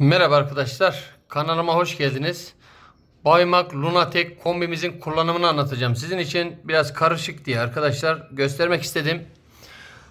Merhaba arkadaşlar. Kanalıma hoş geldiniz. Baymak Lunatek kombimizin kullanımını anlatacağım. Sizin için biraz karışık diye arkadaşlar göstermek istedim.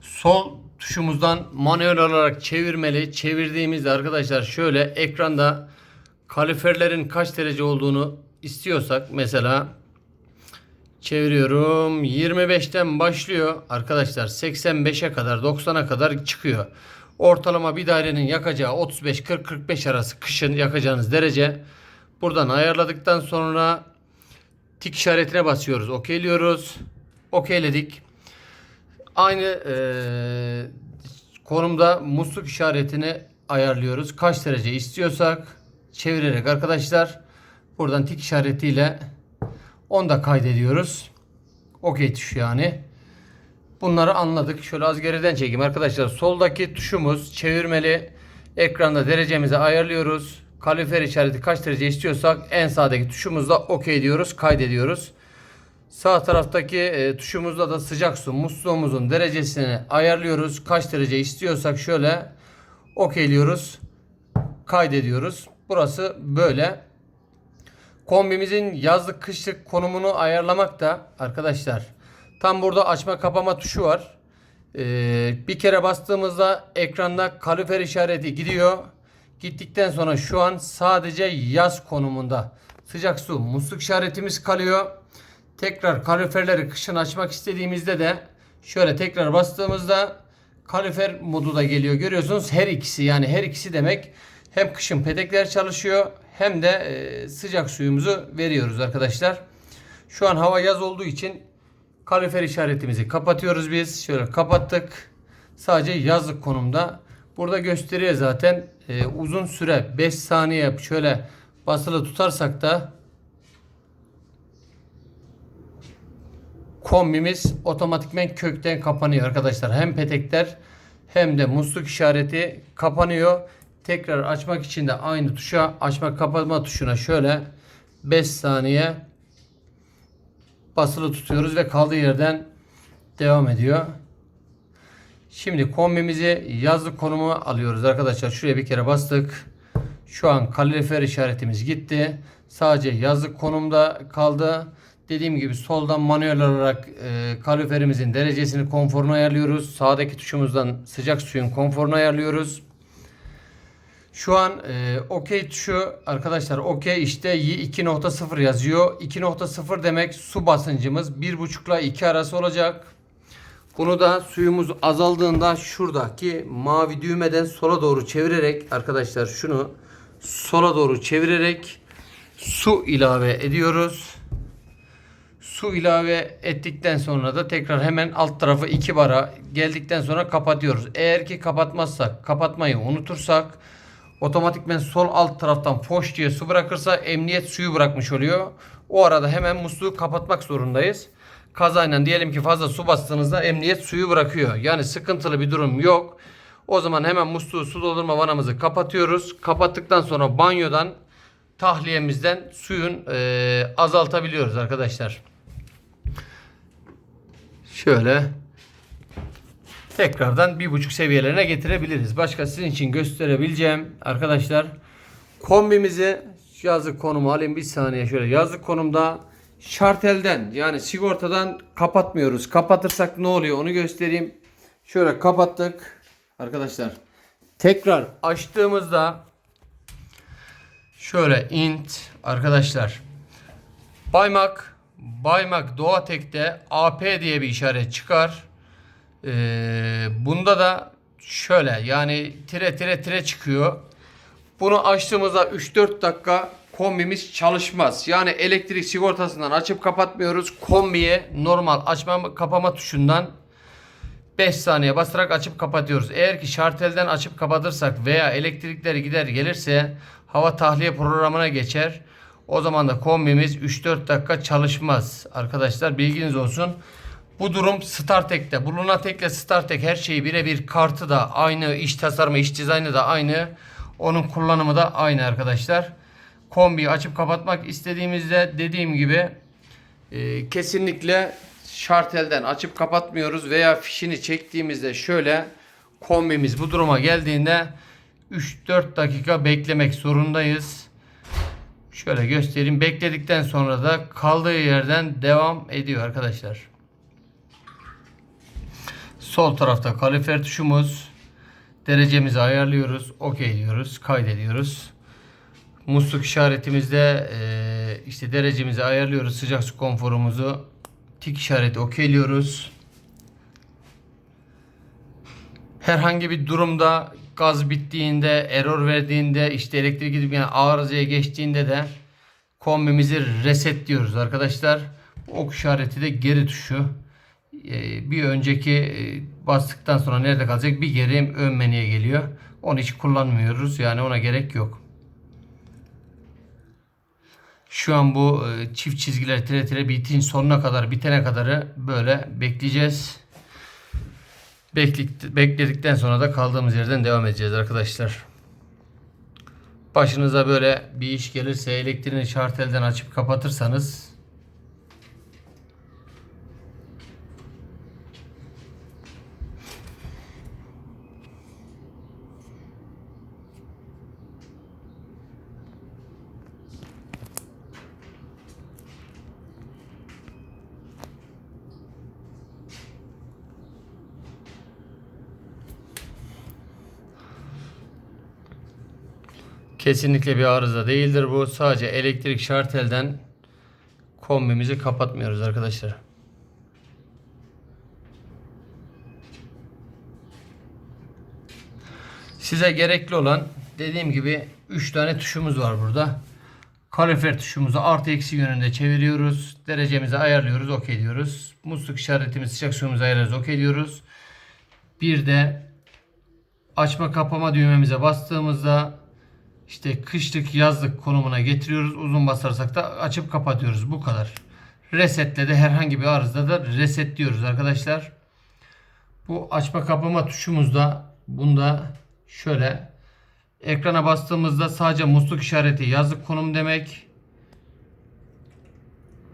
Sol tuşumuzdan manuel olarak çevirmeli. Çevirdiğimizde arkadaşlar şöyle ekranda kaliferlerin kaç derece olduğunu istiyorsak mesela çeviriyorum. 25'ten başlıyor arkadaşlar 85'e kadar 90'a kadar çıkıyor. Ortalama bir dairenin yakacağı 35-40-45 arası kışın yakacağınız derece. Buradan ayarladıktan sonra tik işaretine basıyoruz. Okeyliyoruz. Okeyledik. Aynı eee, konumda musluk işaretini ayarlıyoruz. Kaç derece istiyorsak çevirerek arkadaşlar buradan tik işaretiyle onu da kaydediyoruz. Okey tuşu yani. Bunları anladık. Şöyle az geriden çekeyim arkadaşlar. Soldaki tuşumuz çevirmeli. Ekranda derecemizi ayarlıyoruz. Kalifer işareti kaç derece istiyorsak en sağdaki tuşumuzla OK diyoruz. Kaydediyoruz. Sağ taraftaki e, tuşumuzda da sıcak su musluğumuzun derecesini ayarlıyoruz. Kaç derece istiyorsak şöyle okeyliyoruz. Kaydediyoruz. Burası böyle. Kombimizin yazlık kışlık konumunu ayarlamak da arkadaşlar tam burada açma kapama tuşu var. Ee, bir kere bastığımızda ekranda kalifer işareti gidiyor. Gittikten sonra şu an sadece yaz konumunda sıcak su musluk işaretimiz kalıyor. Tekrar kaliferleri kışın açmak istediğimizde de şöyle tekrar bastığımızda kalifer modu da geliyor. Görüyorsunuz her ikisi yani her ikisi demek hem kışın petekler çalışıyor hem de e, sıcak suyumuzu veriyoruz arkadaşlar. Şu an hava yaz olduğu için kalifer işaretimizi kapatıyoruz biz. Şöyle kapattık. Sadece yazlık konumda. Burada gösteriyor zaten e, uzun süre 5 saniye şöyle basılı tutarsak da kombimiz otomatikmen kökten kapanıyor arkadaşlar. Hem petekler hem de musluk işareti kapanıyor. Tekrar açmak için de aynı tuşa açma kapatma tuşuna şöyle 5 saniye basılı tutuyoruz ve kaldığı yerden devam ediyor. Şimdi kombimizi yazlık konuma alıyoruz arkadaşlar. Şuraya bir kere bastık. Şu an kalorifer işaretimiz gitti. Sadece yazlık konumda kaldı. Dediğim gibi soldan manuel olarak e, kaloriferimizin derecesini konforunu ayarlıyoruz. Sağdaki tuşumuzdan sıcak suyun konforunu ayarlıyoruz. Şu an e, OK tuşu arkadaşlar OK işte 2.0 yazıyor. 2.0 demek su basıncımız 1.5 ile 2 arası olacak. Bunu da suyumuz azaldığında şuradaki mavi düğmeden sola doğru çevirerek arkadaşlar şunu sola doğru çevirerek su ilave ediyoruz. Su ilave ettikten sonra da tekrar hemen alt tarafı 2 bara geldikten sonra kapatıyoruz. Eğer ki kapatmazsak, kapatmayı unutursak otomatikmen sol alt taraftan foş diye su bırakırsa emniyet suyu bırakmış oluyor. O arada hemen musluğu kapatmak zorundayız. Kazayla diyelim ki fazla su bastığınızda emniyet suyu bırakıyor. Yani sıkıntılı bir durum yok. O zaman hemen musluğu su doldurma vanamızı kapatıyoruz. Kapattıktan sonra banyodan tahliyemizden suyun eee, azaltabiliyoruz arkadaşlar. Şöyle tekrardan bir buçuk seviyelerine getirebiliriz. Başka sizin için gösterebileceğim arkadaşlar kombimizi yazlık konumu alayım bir saniye şöyle yazlık konumda şartelden yani sigortadan kapatmıyoruz. Kapatırsak ne oluyor onu göstereyim. Şöyle kapattık arkadaşlar. Tekrar açtığımızda şöyle int arkadaşlar Baymak Baymak Doğatek'te AP diye bir işaret çıkar. Ee, bunda da şöyle yani tire tire tire çıkıyor. Bunu açtığımızda 3-4 dakika kombimiz çalışmaz. Yani elektrik sigortasından açıp kapatmıyoruz. Kombiye normal açma kapama tuşundan 5 saniye basarak açıp kapatıyoruz. Eğer ki şartelden açıp kapatırsak veya elektrikler gider gelirse hava tahliye programına geçer. O zaman da kombimiz 3-4 dakika çalışmaz. Arkadaşlar bilginiz olsun. Bu durum StarTek'te. Bu Lunatek'le StarTek her şeyi birebir kartı da aynı, iş tasarımı, iş dizaynı da aynı. Onun kullanımı da aynı arkadaşlar. Kombiyi açıp kapatmak istediğimizde dediğim gibi e, kesinlikle şartelden açıp kapatmıyoruz veya fişini çektiğimizde şöyle kombimiz bu duruma geldiğinde 3-4 dakika beklemek zorundayız. Şöyle göstereyim. Bekledikten sonra da kaldığı yerden devam ediyor arkadaşlar. Sol tarafta kalifer tuşumuz. Derecemizi ayarlıyoruz. OK diyoruz. Kaydediyoruz. Musluk işaretimizde eee, işte derecemizi ayarlıyoruz. Sıcak su konforumuzu tik işareti okeyliyoruz. Herhangi bir durumda gaz bittiğinde, error verdiğinde, işte elektrik gidip yani arızaya geçtiğinde de kombimizi reset diyoruz arkadaşlar. Ok işareti de geri tuşu. Ee, bir önceki e, bastıktan sonra nerede kalacak? Bir geri ön menüye geliyor. Onu hiç kullanmıyoruz. Yani ona gerek yok. Şu an bu e, çift çizgiler tire tire bitin sonuna kadar bitene kadarı böyle bekleyeceğiz. Bekledikten sonra da kaldığımız yerden devam edeceğiz arkadaşlar. Başınıza böyle bir iş gelirse elektriğini şartelden açıp kapatırsanız Kesinlikle bir arıza değildir bu. Sadece elektrik şartelden kombimizi kapatmıyoruz arkadaşlar. Size gerekli olan dediğim gibi 3 tane tuşumuz var burada. Kalifer tuşumuzu artı eksi yönünde çeviriyoruz. Derecemizi ayarlıyoruz. OK diyoruz. Musluk işaretimizi sıcak suyumuzu ayarlıyoruz. OK diyoruz. Bir de açma kapama düğmemize bastığımızda işte kışlık yazlık konumuna getiriyoruz. Uzun basarsak da açıp kapatıyoruz. Bu kadar. Resetle de herhangi bir arızada da reset diyoruz arkadaşlar. Bu açma kapama tuşumuzda bunda şöyle ekrana bastığımızda sadece musluk işareti yazlık konum demek.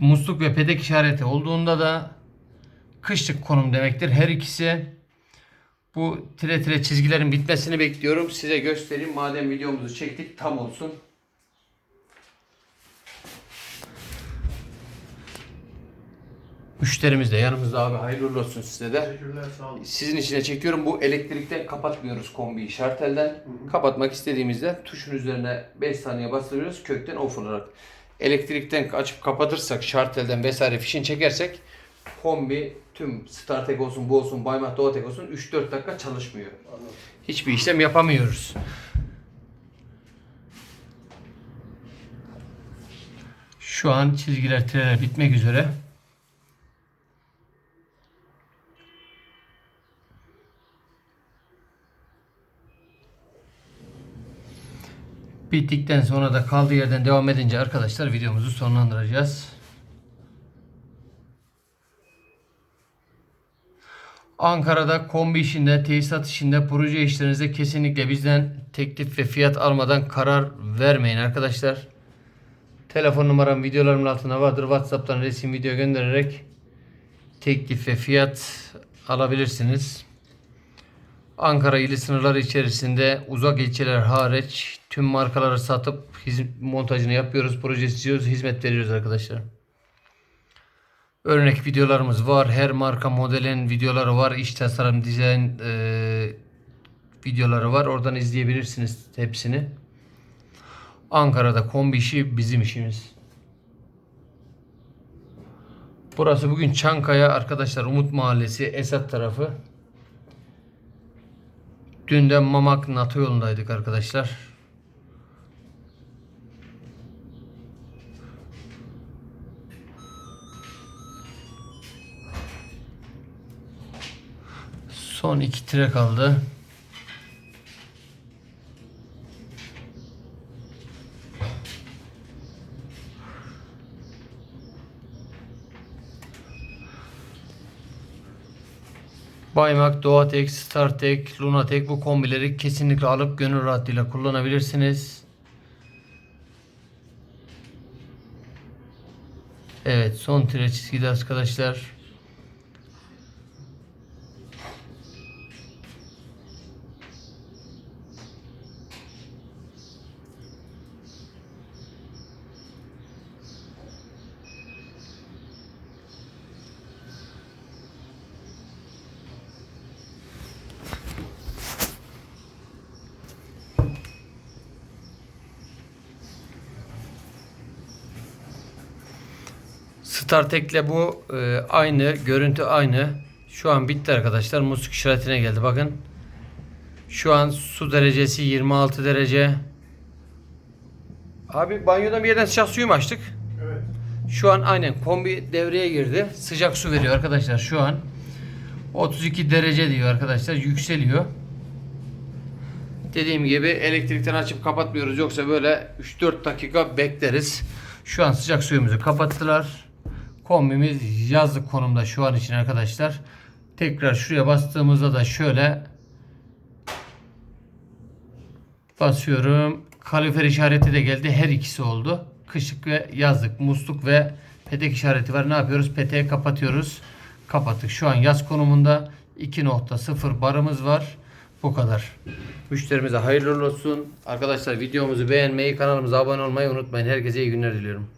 Musluk ve pedek işareti olduğunda da kışlık konum demektir. Her ikisi bu tire tire çizgilerin bitmesini bekliyorum. Size göstereyim. Madem videomuzu çektik tam olsun. Müşterimiz de yanımızda abi hayırlı olsun size de. Teşekkürler sağ olun. Sizin içine çekiyorum. Bu elektrikten kapatmıyoruz kombiyi şartelden. Kapatmak istediğimizde tuşun üzerine 5 saniye bastırıyoruz. Kökten off olarak. Elektrikten açıp kapatırsak şartelden vesaire fişini çekersek kombi tüm Startek olsun bu olsun Baymat Doğatek olsun 3-4 dakika çalışmıyor. Anladım. Hiçbir işlem yapamıyoruz. Şu an çizgiler tireler bitmek üzere. Bittikten sonra da kaldığı yerden devam edince arkadaşlar videomuzu sonlandıracağız. Ankara'da kombi işinde, tesisat işinde, proje işlerinizde kesinlikle bizden teklif ve fiyat almadan karar vermeyin arkadaşlar. Telefon numaram videolarımın altında vardır. WhatsApp'tan resim video göndererek teklif ve fiyat alabilirsiniz. Ankara ili sınırları içerisinde uzak ilçeler hariç tüm markaları satıp montajını yapıyoruz, projesi çiziyoruz, hizmet veriyoruz arkadaşlar. Örnek videolarımız var. Her marka modelin videoları var. İş tasarım, dizayn e, videoları var. Oradan izleyebilirsiniz hepsini. Ankara'da kombi işi bizim işimiz. Burası bugün Çankaya arkadaşlar Umut Mahallesi Esat tarafı. Dünden Mamak NATO yolundaydık arkadaşlar. Son iki tire kaldı. Baymak, Doğatek, Startek, Lunatek bu kombileri kesinlikle alıp gönül rahatlığıyla kullanabilirsiniz. Evet son tire çizgide arkadaşlar. StarTek'le bu e, aynı. Görüntü aynı. Şu an bitti arkadaşlar. Musluk işaretine geldi. Bakın. Şu an su derecesi 26 derece. Abi banyodan bir yerden sıcak suyu mu açtık? Evet. Şu an aynen kombi devreye girdi. Sıcak su veriyor arkadaşlar şu an. 32 derece diyor arkadaşlar. Yükseliyor. Dediğim gibi elektrikten açıp kapatmıyoruz. Yoksa böyle 3-4 dakika bekleriz. Şu an sıcak suyumuzu kapattılar. Kombimiz yazlık konumda şu an için arkadaşlar. Tekrar şuraya bastığımızda da şöyle basıyorum. Kalifer işareti de geldi. Her ikisi oldu. Kışlık ve yazlık, musluk ve petek işareti var. Ne yapıyoruz? Peteği kapatıyoruz. Kapattık. Şu an yaz konumunda 2.0 barımız var. Bu kadar. Müşterimize hayırlı olsun. Arkadaşlar videomuzu beğenmeyi, kanalımıza abone olmayı unutmayın. Herkese iyi günler diliyorum.